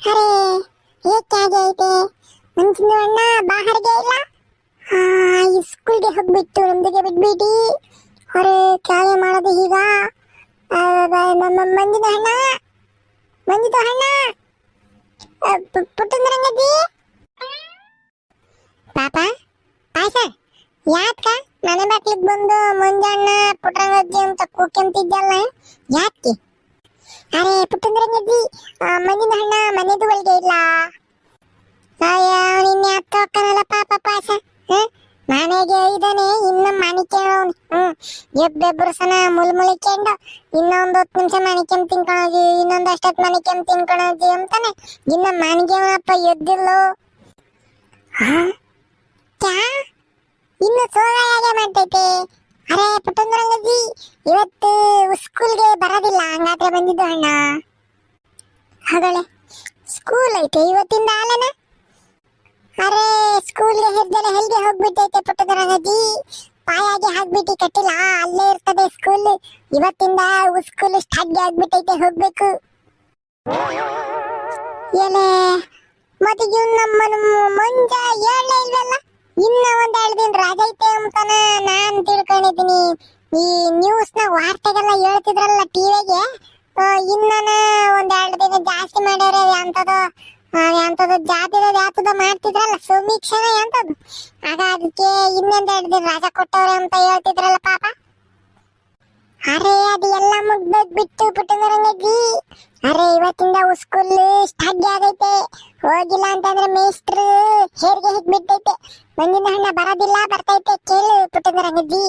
ಅರೆ ಏಕಾಗೆ ಐತೆ ಮಂಜಿನ ಅಣ್ಣ ಬಾಹರಿಗೆ ಇಲ್ಲ? ಈ ಸ್ಕೂಲ್ಗೆ ಹೋಗ್ಬಿಟ್ಟು ನಮ್ದಿಗೆ ಬಿಟ್ಬಿಟ್ಟು ಅರೆ ಕ್ಯಾಲೆ ಮಾಡೋದು ಈಗ. ಆ, ಬ- ಮ- ಮ- ಮಂಜಿನ ಅಣ್ಣ. ಮಂಜಿದ ಅಣ್ಣ ಪುಟ್ಟಂದ್ರಂಗಜ್ಜಿ ಪಾಪ ಪಾಯ್ಸ. ಯಾಕ ಮನೆ ಬಾಕ್ಲಿಗೆ ಬಂದು ಮಂಜಣ್ಣ ಪುಟ್ಟರಂಗಜ್ಜಿ ಅಂತ ಕೂಕ್ಯಂತಿದ್ದಲ್ಲ ಯಾಕೆ ಅರೆ ಪುಟ್ಟಂದ್ರಂಗಜ್ಜಿ ಮಂಜಿನ ಹಣ್ಣ ಮನೆದು ಒಳಗೆ ಇಲ್ಲ ಅಯ್ಯ, ನಿನ್ನೆ ಹತ್ತು ಅಕ್ಕನಲ್ಲ ಪಾಪ ಪಾಸ? ಮನೆಗೆ ಇದ್ದಾನೆ ಇನ್ನ ಕೇಳೋನು ಹ್ಮ್. ಎಬ್ಬೆಬ್ಬರು ಸನ ಮುಲ್ ಮುಳಿಕೊಂಡು ಇನ್ನೊಂದು ಹತ್ತು ನಿಮಿಷ ಮಣಿಕೆಂಪ್ ತಿನ್ಕೊಳೋದು, ಇನ್ನೊಂದು ಅಷ್ಟೊತ್ತು ಮಣಿಕೆಂಪ್ ತಿನ್ಕೊಳೋದು ಅಂತಾನೆ. ಇನ್ನ ಮನೆಗೆ ಅವನಪ್ಪ ಎದ್ದಿಲ್ಲೋ. ಹ? ಇನ್ನು ಸೋಗಾಯಾಗೆ ಮಾಡ್ತೈತೆ? ಅರೆ ಪುಟ್ಟಂದ್ರಂಗಜ್ಜಿ ಇವತ್ತು ಸ್ಕೂಲ್ಗೆ ಬರೋದಿಲ್ಲ, ಹಂಗಾದ್ರೆ ಬಂದಿದ್ದು ಅಣ್ಣ. ಹಾಗಳೆ ಸ್ಕೂಲ್ ಐತೆ, ಇವತ್ತಿಂದ ಅಲ್ಲನ ಅರೆ, ಸ್ಕೂಲ್ಗೆ ಹೆದ್ದಲೆ ಹೆಲ್ಗೆ ಹೋಗ್ಬಿಟ್ಟೈತೆ ಪುಟ್ಟದರಂಗಜ್ಜಿ. ಪಾಯಾಗಿ ಹಾಕ್ಬಿಟ್ಟು ಕಟ್ಟಿಲ್ಲ, ಅಲ್ಲೇ ಇರ್ತದೆ ಸ್ಕೂಲ್. ಇವತ್ತಿಂದ ಸ್ಕೂಲ್ ಸ್ಟಾರ್ಟ್ ಆಗ್ಬಿಟ್ಟೈತೆ, ಹೋಗ್ಬೇಕು. ಏನೇ ಮತ್ತೆ ಇವ್ನು ನಮ್ಮನ ಮುಂಜ ಏಳನೇ ಇಲ್ವಲ್ಲ? ಇನ್ನ ಒಂದ್ ಎರಡು ದಿನ ರಜೆ ನಾನ್ ತಿಳ್ಕೊಂಡಿದ್ದೀನಿ. ಈ ನ್ಯೂಸ್ನ ವಾರ್ತೆಗೆಲ್ಲ ಹೇಳ್ತಿದ್ರಲ್ಲ ಟಿವಿಗೆ ಇನ್ನನ ಒಂದೆರಡು ದಿನ ಜಾಸ್ತಿ ಮಾಡ್ಯಾರ ಅಂತದ ಅಂತದ ಜಾತಿದ ಯಾತದ ಮಾಡ್ತಿದ್ರಲ್ಲ, ಸಮೀಕ್ಷೆನ ಅಂತದ್ದು ಆಗ ಅದಕ್ಕೆ ಇನ್ನೊಂದ್ ಎರಡು ದಿನ ರಜಾ ಕೊಟ್ಟವ್ರೆ ಅಂತ ಹೇಳ್ತಿದ್ರಲ್ಲ ಪಾಪ. ಅರೆ, ಅದು ಎಲ್ಲ ಮುಗ್ದೋಗ್ ಬಿಟ್ಟು ಪುಟ್ಟಂಗರಂಗಜ್ಜಿ ಅರೆ, ಇವತ್ತಿಂದ ಸ್ಕೂಲ್ ಸ್ಟಾರ್ಟ್ ಆಗೈತೆ. ಹೋಗಿಲ್ಲ ಅಂತಂದ್ರೆ ಮೇಸ್ಟ್ರು ಹೇರಿಗೆ ಹಿಟ್ ಬಿಟ್ಟೈತೆ ಮಂಜಿನ ಹಣ್ಣ ಬರೋದಿಲ್ಲ, ಬರ್ತೈತೆ. ಕೇಳು ಪುಟ್ಟನರಂಗಜ್ಜಿ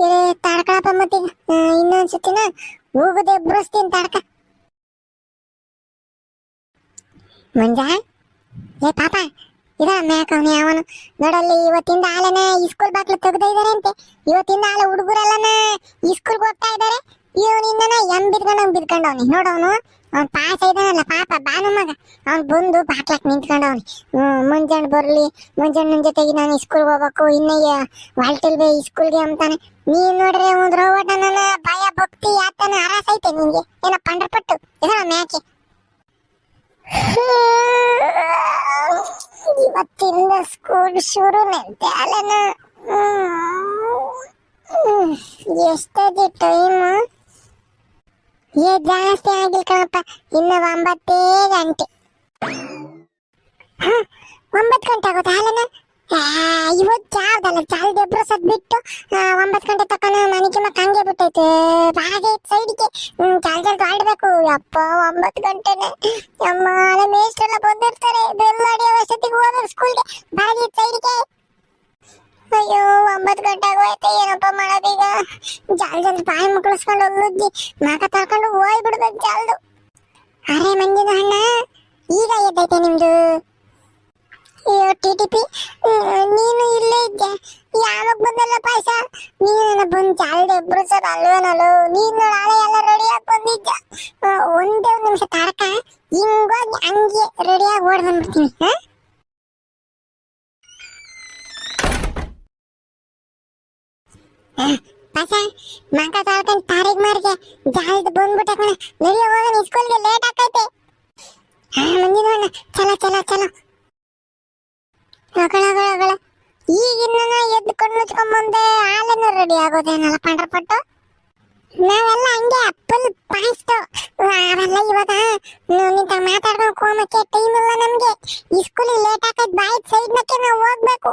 ಏ, ತಾಡ್ಕೊಳಪ್ಪ ಮತ್ತೀಗ ಇನ್ನೊಂದ್ ಸತಿನ ಹೋಗುದೆ ಬ್ರಸ್ತೀನಿ ತಾಡ್ಕ. ಮಂಜ ಏ, ಪಾಪ ಇದ ಮ್ಯಾಕ್ ಅವನು ಯಾವನು? ನೋಡಲ್ಲಿ ಇವತ್ತಿಂದ ಆಲನ ಈ ಸ್ಕೂಲ್ ಬಾಕ್ಲು ತೆಗ್ದ ಇದಾರೆ ಅಂತೆ ಇವತ್ತಿಂದ ಆಲ ಹುಡುಗರೆಲ್ಲನ ಸ್ಕೂಲ್ಗೆ ಹೋಗ್ತಾ ಇದಾರೆ. ಇವನಿಂದನ ಎಂ ಬಿದ್ಕೊಂಡ್ ಬಿದ್ಕೊಂಡವ್ನಿ. ನೋಡವನು? ಅವ್ನ್ ಪಾಸ್ ಇದಾನಲ್ಲ ಪಾಪ ಬಾನು ಮಗ. ಅವ್ನು ಬಂದು ಬಾಕ್ಲಾಕ್ ನಿಂತ್ಕೊಂಡವ್ನಿ ಮುಂಜಾನೆ ಬರ್ಲಿ, ಮುಂಜಾನೆ ನನ್ನ ಜೊತೆಗೆ ನಾನು ಸ್ಕೂಲ್ಗೆ ಹೋಗ್ಬೇಕು ಇನ್ನಯ್ಯ ವಾಲ್ಟಿಲ್ಬೆ ಸ್ಕೂಲ್ಗೆ ಅಂತಾನೆ. ನೀ ನೋಡ್ರೆ ಒಂದು ರೋಬೋಟ್ ನನ್ನ ಭಯ, ಭಕ್ತಿ, ಯಾತನ, ಹರಾಸ ಐತೆ ನಿಂಗೆ. ಏನೋ ಪಂಡ್ರಪಟ್ಟು, ಇದರ ಮ್ಯಾಕೆ. ಇವತ್ತಿಂದ ಸ್ಕೂಲ್ ಶುರು ಅಲ್ಲನ. ಎಷ್ಟದಿ ಟೈಮ್ ಏ, ಜಾಸ್ತಿ ಆಗಿಲ್ಲ ಕಣಪ್ಪ. ಇನ್ನು ಒಂಬತ್ತೇ ಗಂಟೆ. ಹಾ ಒಂಬತ್ತು ಗಂಟೆ ಆಗುತ್ತೆ ಆ, ಇವತ್ತು ಯಾವ್ದಲ್ಲ ಚಾಲ್ದ ಇಬ್ರು ಸದ್ ಬಿಟ್ಟು ಒಂಬತ್ತು ಗಂಟೆ ತಕ್ಕನ ಮನೆಗೆ ಮಕ್ಕ ಹಂಗೆ ಬಿಟ್ಟೈತೆ. ಹಾಗೆ ಸೈಡ್ಗೆ. ಚಾಲ್ ಜಲ್ದಿ ಆಡ್ಬೇಕು. ಅಪ್ಪ ಒಂಬತ್ತು ಗಂಟೆನೆ. ನಮ್ಮ ಹಳೆ ಮೇಷ್ಟ್ರೆಲ್ಲ ಬಂದಿರ್ತಾರೆ. ಬೆಲ್ ಮಾಡಿ ಅವಶ್ಯತಿಗೆ ಹೋದ್ರೆ ಸ್ಕೂಲ್ಗೆ ಬಾಗಿ ಸೈಡ್ಗೆ. ಅಯ್ಯೋ, ಒಂಬತ್ತು ಗಂಟೆ ಆಗೋಯ್ತು ಏನಪ್ಪ ಮಾಡೋದೀಗ ಜಾಲ್ ಜಲ್ದಿ ಬಾಯಿ ಮುಕ್ಕಳಿಸ್ಕೊಂಡು ಹೋಗಿ ಮಾಕ ತಳ್ಕೊಂಡು ಹೋಯ್ ಬಿಡ್ಬೇಕು ಜಾಲ್ದು. ಅರೆ ಮಂಜಿನ ಅಣ್ಣ, ಈಗ ಎದ್ದೈತೆ ನಿಮ್ದು? ಅಯ್ಯೋ, ಟಿ ಟಿ ಪಿ ನೀನು ಇಲ್ಲೇ ಇದ್ದೆ. ಯಾವಾಗ ಬಂದಲ್ಲ ಪಾಯಸ? ನೀನು ಬಂದು ಜಾಲ್ದೆ ಒಬ್ರು ಸರ್ ಅಲ್ವೇನಲ್ಲ? ನೀನು ನಾಳೆ ಎಲ್ಲ ರೆಡಿಯಾಗಿ ಬಂದಿದ್ದ. ಒಂದೇ ಒಂದು ನಿಮಿಷ ತಾರಕ ಹಿಂಗೋಗಿ ಹಂಗೆ ರೆಡಿಯಾಗಿ ಓಡ್ ಬಂದ್ಬಿಡ್ತೀನಿ, ಹಾ? ಪಾಸ ಮಗ ತಾಳ್ಕೊಂಡು ತಾರಿಗೆ ಮಾರ್ಗೆ ಜಾಲ್ದು ಬಂದ್ಬಿಟ್ಟ ಕಣ ನಡೆಯೋ ಹೋಗೋಣ ಸ್ಕೂಲ್ಗೆ ಲೇಟ್ ಆಕೈತೆ. ಹಾ ಮಂಜಿನ ಅಣ್ಣ ಚಲ ಚಲ ಚಲ. ಅಗಳ ಈಗಿನ್ನ ಎದ್ಕೊಂಡು ಮುಚ್ಕೊಂಬಂದೆ ಹಾಲೇನು ರೆಡಿ ಆಗೋದೇನಲ್ಲ ಪಂಡ್ರಪಟ್ಟು? ನಾವೆಲ್ಲ ಹಂಗೆ ಫುಲ್ ಪಾಯಿಸ್ತು ಅವೆಲ್ಲ ಇವಾಗ ನಿಂತ ಮಾತಾಡ್ಕೊಂಡು ಕೋಮಕ್ಕೆ ಟೈಮ್ ಇಲ್ಲ ನಮಗೆ. ಈ ಸ್ಕೂಲಿಗೆ ಲೇಟ್ ಆಕೈತ್, ಬಾಯಿ ಸೈಡ್ ನಕ್ಕೆ ನಾವು ಹೋಗ್ಬೇಕು.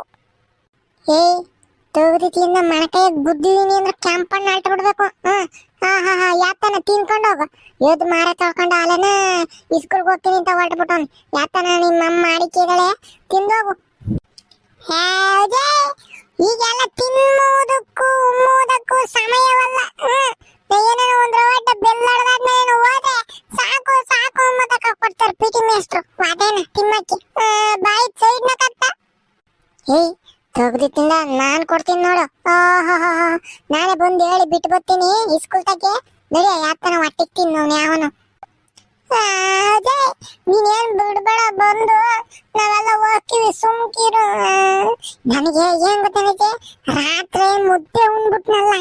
ಏ ತೋಗ್ದಿತಿಯಿಂದ ಮಣಕೈ ಬುದ್ಧಿದೀನಿ ಅಂದ್ರೆ ಕ್ಯಾಂಪಣ್ಣ ಅಲ್ಟ್ ಬಿಡ್ಬೇಕು. ಹಾ ಹಾ ಹಾ ಹಾ, ಯಾತನ ತಿನ್ಕೊಂಡು ಹೋಗು. ಎದ್ ಮಾರ ತೊಳ್ಕೊಂಡು ಹಾಲನ ಇಸ್ಕೂಲ್ಗೆ ಹೋಗ್ತೀನಿ ಅಂತ ಹೊರಟ್ಬಿಟ್ಟವ್ನು ಯಾತನ ನಿಮ್ಮ ಅಮ್ಮ ಅಡಿಕೆಗಳೇ ತಿಂದೋಗು. ಹೌದೇ ಈಗೆಲ್ಲ ತಿನ್ನುವುದಕ್ಕೂ ಉಮ್ಮುವುದಕ್ಕೂ ಸಮಯವಲ್ಲ. ಹ್ಮ್. ಒಂದು ರವಾಟ ಬೆಲ್ಲಡ್ದಾದ್ಮೇಲೆ ಹೋದ್ರೆ ಸಾಕು ಸಾಕು ಮತ ಕೊಡ್ತಾರೆ ಪಿ ಟಿ ಮೇಸ್ಟ್ರು ಅದೇನ ತಿಮ್ಮಕ್ಕಿ? ಬಾಯಿ ಸೈಡ್ನ ಕತ್ತ. ಏಯ್ ತೆಗ್ದಿತ್ತಿಂದ ನಾನ್ ಕೊಡ್ತೀನಿ ನೋಡು. ನಾನೇ ಬಂದು ಹೇಳಿ ಬಿಟ್ಟು ಬರ್ತೀನಿ ಈ ಸ್ಕೂಲ್ ತಗ್ಗೆ ನಡಿಯ, ಯಾತನ ಹೊಟ್ಟಿಗೆ ತಿನ್ನೋನು ಯಾವನು. ಅದೇ ನೀನೇನ್ ಬಿಡ್ಬೇಡ ಬಂದು, ನಾವೆಲ್ಲ ಹೋಗ್ತೀವಿ ಸುಮ್ಕಿರು. ನನಗೆ ಏನ್ ಗೊತ್ತೈತೆ ರಾತ್ರಿ ಮುದ್ದೆ ಉಂಡ್ಬಿಟ್ನಲ್ಲ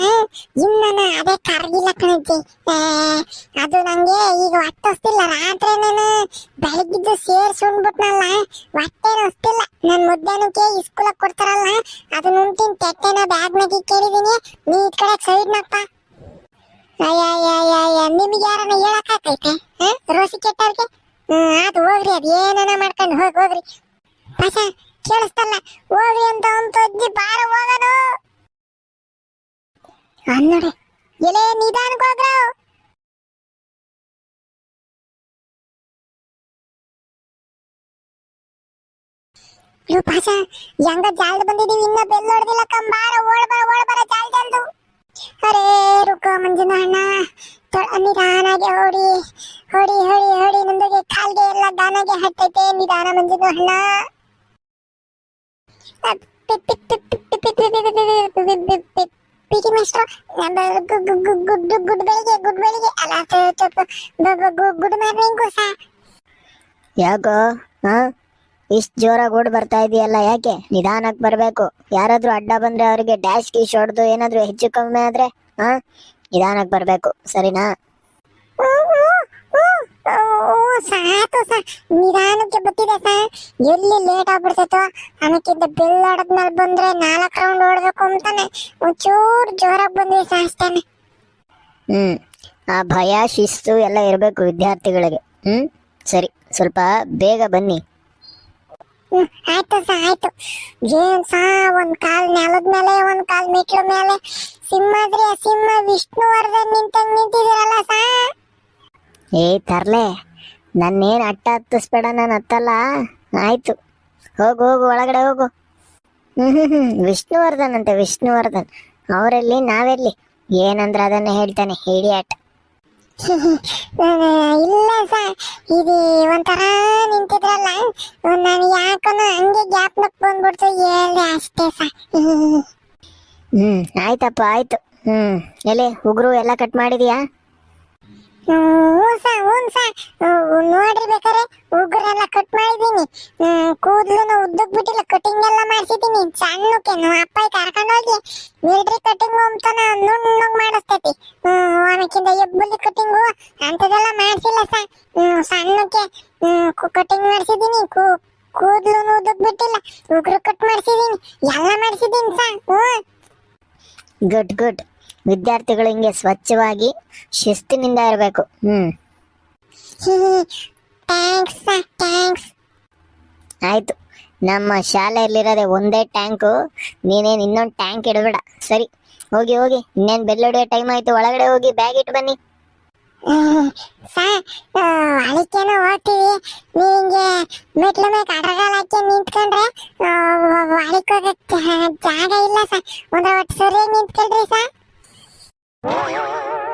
ಇನ್ನ ಅದೇ ಕರ್ಗಿಲ್ಲ ಕಣೈತಿ ಅದು ನಂಗೆ ಈಗ ಹೊಟ್ಟೆ ಹೊಸ್ತಿಲ್ಲ ರಾತ್ರಿ ನಾನು ಬೆಳಗ್ಗಿದ್ದು ಸೇರ್ಸಿ ಉಂಡ್ಬಿಟ್ನಲ್ಲ ಹೊಟ್ಟೆ ಹೊಸ್ತಿಲ್ಲ. ನನ್ ಮುದ್ದೆನಕ್ಕೆ ಇಸ್ಕೂಲಕ್ ಕೊಡ್ತಾರಲ್ಲ, ಅದನ್ನ ಉಂಟಿನ ತೆಟ್ಟೆನ ಬ್ಯಾಗ್ನಾಗಿ ಕೇಳಿದೀನಿ ನೀ ಇದ್ ಕಡೆ ಸೈಡ್ ನಿಮ್ಗೆ ಯಾರನ್ನ ಹೇಳಕ್ಕಾಕೈತೆ ಹ? ರೋಸಿ ಕೆಟ್ಟವ್ರಿಗೆ? ಅದು ಹೋಗ್ರಿ ಮಾಡ್ಕೊಂಡು ಅಂತ ಅಂತ ಅಜ್ಜಿ ಬಾರ ಹೋಗೋದು ಅನ್ನೋಡೆ ಎಲೆ ನಿಧಾನಕ್ಕೆ ಹೋಗ್ರು. ಪಾಷ, ಹೆಂಗ ಜಾಲ್ದ ಬಂದಿದೀವಿ ಇನ್ನ ಬೆಲ್ ಹೊಡೆದಿಲ್ಲ ಕಂಬಾರ ಓಡ್ ಬರ ಓಡ್ ಬರ ರುಕೋ ಮಂಜುನ ಅಣ್ಣ ತೊಳ ನಿಧಾನಾಗೆ ಹೊಡಿ ಹೊಡಿ ಹೊಡಿ ಹೊಡಿ ನಂದಗೆ ಕಾಲ್ಗೆ ಎಲ್ಲ ದಾನಾಗೆ ಹತ್ತೈತೆ ನಿಧಾನ ಮಂಜುನ ಅಣ್ಣ ಪಿಟಿ ಮಾಸ್ಟರ್ ಗುಡ್ ಗುಡ್ ಬೆಳಿಗ್ಗೆ ಗುಡ್ ಬೆಳಿಗ್ಗೆ ಅಲ್ಲ ಗುಡ್ ಮಾರ್ನಿಂಗ್ ಸಾ ಯಾಕೋ ಹಾ ಇಷ್ಟ್ ಜೋರಾಗಿ ಓಡ್ ಬರ್ತಾ ಇದೆಯಲ್ಲ ಯಾಕೆ ನಿಧಾನಕ್ಕೆ ಬರ್ಬೇಕು ಯಾರಾದ್ರೂ ಅಡ್ಡ ಬಂದ್ರೆ ಅವರಿಗೆ ಡ್ಯಾಶ್ ಗೀಶ್ ಹೊಡೆದು ಏನಾದ್ರೂ ಹೆಚ್ಚು ಕಮ್ಮಿ ಆದ್ರೆ ಹಾ ನಿಧಾನಕ್ಕೆ ಬರಬೇಕು ಸರಿನಾ? ಸಾಕು ಸಾ ನಿಧಾನಕ್ಕೆ ಬತ್ತಿದೆ ಸಾ ಎಲ್ಲಿ ಲೇಟ್ ಆಗ್ಬಿಡ್ತೈತೋ ಆಮೇಕಿಂದ ಬೆಲ್ ಮೇಲೆ ಬಂದ್ರೆ ನಾಲ್ಕು ರೌಂಡ್ ಓಡಬೇಕು ಅಂತಾನೆ. ಒಂಚೂರು ಜೋರಾಗಿ ಬಂದ್ವಿ ಸಾ ಅಷ್ಟೇನೆ. ಹ್ಮ್ ಆ ಭಯ ಶಿಸ್ತು ಎಲ್ಲ ಇರಬೇಕು ವಿದ್ಯಾರ್ಥಿಗಳಿಗೆ. ಹ್ಮ್ ಸರಿ ಸ್ವಲ್ಪ ಬೇಗ ಬನ್ನಿ. ಆಯ್ತು ಸಾ ಆಯ್ತು. ಏನ್ ಸಾ ಒಂದ್ ಕಾಲ್ ನೆಲದ ಮೇಲೆ ಒಂದ್ ಕಾಲ್ ಮೆಟ್ಲ ಮೇಲೆ. ಸಿಂಹಾದ್ರಿ ಸಿಂಹ ವಿಷ್ಣುವರ್ಧನ್ ನಿಂತಂಗ್ ನಿಂತಿದಿರಲ್ಲ ಸಾ? ಏ ತರ್ಲೆ ನನ್ನೇನ್ ಅಟ್ಟ ಹತ್ತಿಸ್ಬೇಡ ನಾನು ಹತ್ತಲ್ಲ? ಆಯ್ತು. ಹೋಗು ಹೋಗು ಒಳಗಡೆ ಹೋಗು. ಹ್ಮ್ ಹ್ಮ್ ಹ್ಮ್. ವಿಷ್ಣುವರ್ಧನ್ ಅಂತೆ ವಿಷ್ಣುವರ್ಧನ್. ಅವರೆಲ್ಲಿ ನಾವೆಲ್ಲಿ? ಏನಂದ್ರೆ ಅದನ್ನ ಹೇಳ್ತಾನೆ ಹಿಡಿಯಾಟ ಇಲ್ಲ ಸರ್, ಇದು ಒಂಥರ ನಿಂತಿದ್ರಲ್ಲ ನಾನು ಯಾಕನ ಹಂಗೆ ಗ್ಯಾಪ್ ಬಂದ್ಬಿಡ್ತು ಹೇಳಿ ಅಷ್ಟೇ ಸರ್. ಹ್ಮ್. ಆಯ್ತಪ್ಪ, ಆಯ್ತು. ಹ್ಮ್. ಎಲೆ, ಉಗುರು ಎಲ್ಲ ಕಟ್ ಮಾಡಿದ್ಯಾ? ಹ್ಞೂ ಹ್ಞೂ ನೋಡ್ರಿ ಬೇಕಾರೆ, ಉಗುರೆಲ್ಲ ಕಟ್ ಮಾಡಿದೀನಿ ಕೂದಲು ಉದ್ದಕ್ ಬಿಟ್ಟಿಲ್ಲ ಕಟಿಂಗ್ ಎಲ್ಲ ಮಾಡಿಸಿದ್ದೀನಿ. ಸಣ್ಣಕ್ಕೆ ಅಪ್ಪ ಕರ್ಕೊಂಡು ಹೋಗಿ ಕಟಿಂಗ್ ಅಂತಾನ ನುಣ್ಣಗ್ ಮಾಡಿಸ್ತೈತಿ. ಅವನಕ್ಕಿಂತ ಎಬ್ಬುಲಿ ಕಟಿಂಗು ಅಂಥದ್ದೆಲ್ಲ ಮಾಡ್ಸಿಲ್ಲ ಸಾ ಸಣ್ಣಕ್ಕೆ ಕಟಿಂಗ್ ಮಾಡ್ಸಿದೀನಿ ಕೂದಲು ಉದ್ದಕ್ ಬಿಟ್ಟಿಲ್ಲ, ಉಗುರು ಕಟ್ ಮಾಡ್ಸಿದೀನಿ ಎಲ್ಲ ಮಾಡ್ಸಿದೀನಿ ಸಾ ಹ್ಞೂ ಗುಡ್ ಗುಡ್ ವಿದ್ಯಾರ್ಥಿಗಳು ಹಿಂಗೆ ಸ್ವಚ್ಛವಾಗಿ ಶಿಸ್ತಿನಿಂದ ಇರಬೇಕು. ಹ್ಮ್. ಆಯ್ತು. ನಮ್ಮ ಶಾಲೆಯಲ್ಲಿರೋದೆ ಒಂದೇ ಟ್ಯಾಂಕು ನೀನೇನು ಇನ್ನೊಂದು ಟ್ಯಾಂಕ್ ಇಡಬೇಡ. ಸರಿ ಹೋಗಿ ಹೋಗಿ. ಇನ್ನೇನು ಬೆಲ್ಲೊಡೆಯ ಟೈಮ್ ಆಯ್ತು. ಒಳಗಡೆ ಹೋಗಿ ಬ್ಯಾಗ್ ಇಟ್ಟು ಬನ್ನಿ. ಅಳಿಕೆನ ಹೋಗ್ತೀವಿ ನಿಂಗೆ ಮೆಟ್ಲ ಮೇಲೆ ಅಡ್ರಗಾಲ ಹಾಕಿ ನಿಂತ್ಕೊಂಡ್ರೆ ಜಾಗ ಇಲ್ಲ ಸರ್ ಒಂದ್ರ ಒಟ್ಟು ಸರಿಯಾಗಿ ನಿಂತ್ಕೊಳ್ರಿ ಸರ್ Oh,